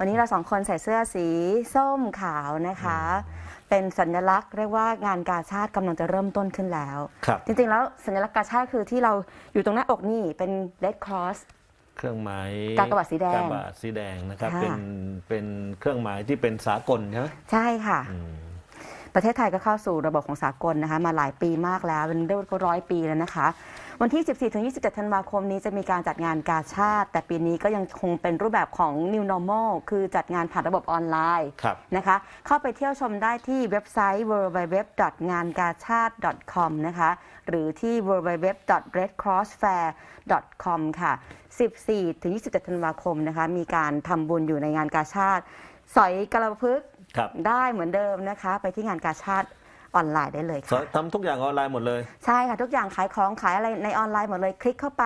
วันนี้เราสองคนใส่เสื้อสีส้มขาวนะคะ เป็นสัญลักษณ์เรียกว่างานกาชาติกำลังจะเริ่มต้นขึ้นแล้ว ครับ จริงๆแล้วสัญลักษณ์กาชาติคือที่เราอยู่ตรงหน้าอกนี่เป็น red cross เครื่องหมายกากบาทสีแดงกากบาทสีแดงนะครับ ค่ะ เป็นเป็นเครื่องหมายที่เป็นสากลใช่ไหมใช่ค่ะ อืม ประเทศไทยก็เข้าสู่ระบบของสากลนะคะ มาหลายปีมากแล้วเป็นเรียกว่าร้อยปีแล้วนะคะ วันที่ 14-27 ธันวาคมนี้จะมีการจัดงานกาชาติ แต่ปีนี้ก็ยังคงเป็นรูปแบบของ New Normal คือจัดงานผ่านระบบออนไลน์ครับ นะคะ เข้าไปเที่ยวชมได้ที่เว็บไซต์ www.ngangachat.com นะคะ หรือที่ www.redcrossfair.com ค่ะ 14-27 ธันวาคมนะคะ มีการทำบุญอยู่ในงานกาชาติ สอยกระพึกษ์ครับ ได้เหมือนเดิมนะคะ ไปที่งานกาชาติ ออนไลน์ได้เลยสอค่ะนทำทุกอย่างออนไลน์หมดเลย ใช่ค่ะ ทุกอย่างขายของขายอะไรในออนไลน์หมดเลย คลิกเข้าไป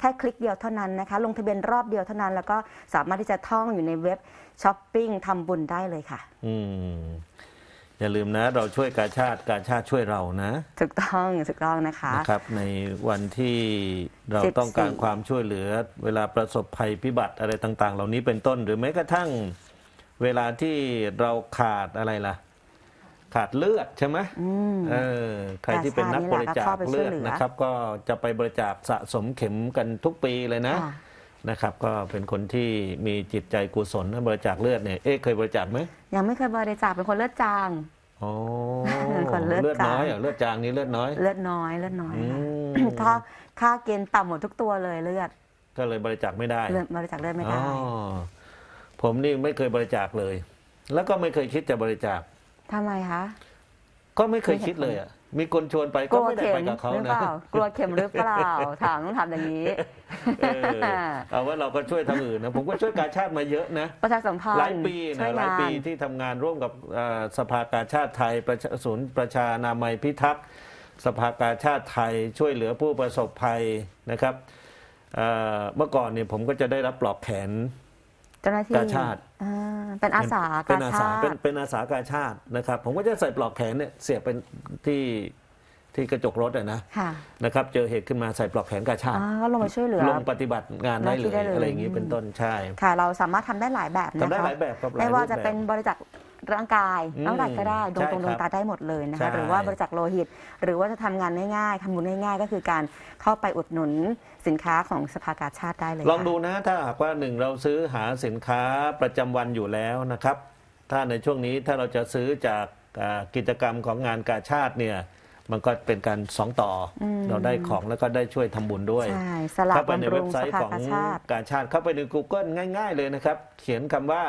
แค่คลิกเดียวเท่านั้นนะคะ ลงทะเบียนรอบเดียวเท่านั้น แล้วก็สามารถที่จะท่องอยู่ในเว็บช้อปปิ้งทำบุญได้เลยค่ะ อืมอย่าลืมนะ เราช่วยกาชาติกาชาติช่วยเรานะ ถูกต้องถูกต้องนะคะนะครับ ในวันที่เรา14ต้องการความช่วยเหลือ เวลาประสบภัยพิบัติอะไรต่าง ๆ เหล่านี้เป็นต้น หรือแม้กระทั่ง เวลาที่เราขาดอะไรล่ะ ขาดเลือดใช่ไหมอืมเออใครที่เป็นนักบริจาคกาชาตินี่แหละก็เข้าไปช่เลืวยอดเหลือนะครับ ก็จะไปบริจาคสะสมเข็มกันทุกปีเลยนะค่ะนะครับ ก็เป็นคนที่มีจิตใจกุศลนะบริจาคเลือดเนี่ยเอ๊ะเคยบริจาคไหมยังไม่เคยบริจาคเป็นคนเลือดจางอ๋อเป็นคนเลือดเลือดน้อยจางเหรอเลือดจางนี่เลือดน้อย เลือดน้อยเลือดน้อยอืค่ะมค่าค่าเกณฑ์ต่ำหมดทุกตัวเลยเลือด ก็เลยบริจาคไม่ได้เลือดบริจาคเลือดไม่ได้อ๋อผมนี่ไม่เคยบริจาคเลย แล้วก็ไม่เคยคิดจะบริจาค ทำไมคะ ก็ไม่เคยคิดเลยอะ มีคนชวนไปกก็ลัวไม่ได้เข็ไปมกับเขาหรือนะเปล่ากลัวเข็มหรือเปล่าถามต้องถามอย่างนี้ เออเอาว่าเราก็ช่วยทางอื่นนะ ผมก็ช่วยกาชาติมาเยอะนะ ประชาสัมพันธ์หลายปีช่วนะยหลายงาน ปีที่ทำงานร่วมกับเอ่อสภากาชาติไทยประชาศูนย์ประชานามัยพิทักษ์สภากาชาติไทยช่วยเหลือผู้ประสบภัยนะครับเอ่อเมื่อก่อนเนี่ยผมก็จะได้รับปลอกแขน เจ้าหน้าที่กาชาติอ่าเป็นอาสาเป็นกาอาชาสาเป็นติเป็นอาสากาชาตินะครับ ผมก็จะใส่ปลอกแขนเนี่ยเสียบเป็นที่ที่กระจกรถอะนะค่ะนะครับ เจอเหตุขึ้นมาใส่ปลอกแขนกาชาติ อ่าก็ลงมาช่วยเหลือ ลงปฏิบัติงานได้เลหน้าที่ยได้เลย อะไรอย่างนี้เป็นต้นใช่ ค่ะ เราสามารถทำได้หลายแบบนะคะทำได้หลายแบบครับหลายไม่ว่ารูปจะแบบ เป็นบริจาค ร่างกายอืมน้ำลายก็ได้ดวงใช่ตรงดวงครับตาได้หมดเลยนะใช่คะหรือว่าบริจาคโลหิต หรือว่าจะทำงานง่ายๆทำบุญง่ายๆ ก็คือการเข้าไปอุดหนุนสินค้าของสภากาชาติได้เลยลองค่ะ ดูนะถ้าหากว่าหนึ่งเราซื้อหาสินค้าประจำวันอยู่แล้วนะครับ ถ้าในช่วงนี้ถ้าเราจะซื้อจากอ่ากิจกรรมของงานกาชาติเนี่ยมันก็เป็นการสองต่ออม เราได้ของแล้วก็ได้ช่วยทำบุญด้วย ใช่สลากเข้าไปในบำรุเว็บงไซสต์ภาของกาชาติ กาชาติเข้าไปใน Google ง่าย ๆ เลยนะครับ เขียนคำว่า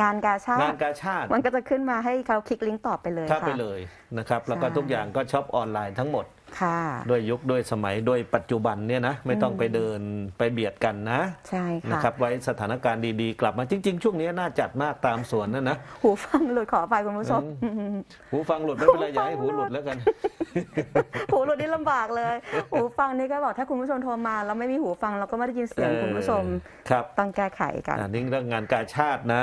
งานกาชาติงานกาชาติ มันก็จะขึ้นมาให้เขาคลิกลิงก์ต่อไปเลยเข้าค่ะไปเลยนะครับ แล้วก็ใช่ ทุกอย่างก็ช็อปออนไลน์ทั้งหมด ค่ะ ด้วยยุคด้วยสมัยด้วยปัจจุบันเนี่ยนะไม่ต้องไปเดินไปเบียดกันนะใช่นะค่ะครับไว้สถานการณ์ดีๆ กลับมาจริง ๆ ช่วงนี้น่าจัดมากตามสวนนั่นนะ หูฟังหลุดขออภัยคุณผู้ชม หูฟังหลุดไม่เป็นไรอย่าให้หูหลุดแล้วกัน หูหลุดนี่ลำบากเลย หูฟังนี่ก็บอกถ้าคุณผู้ชมโทรมาแล้วไม่มีหูฟังเราก็ไม่ได้ยินเสียงคุณผู้ชมครับ ต้องแก้ไขกัน อันนี้เรื่องงานกาชาตินะ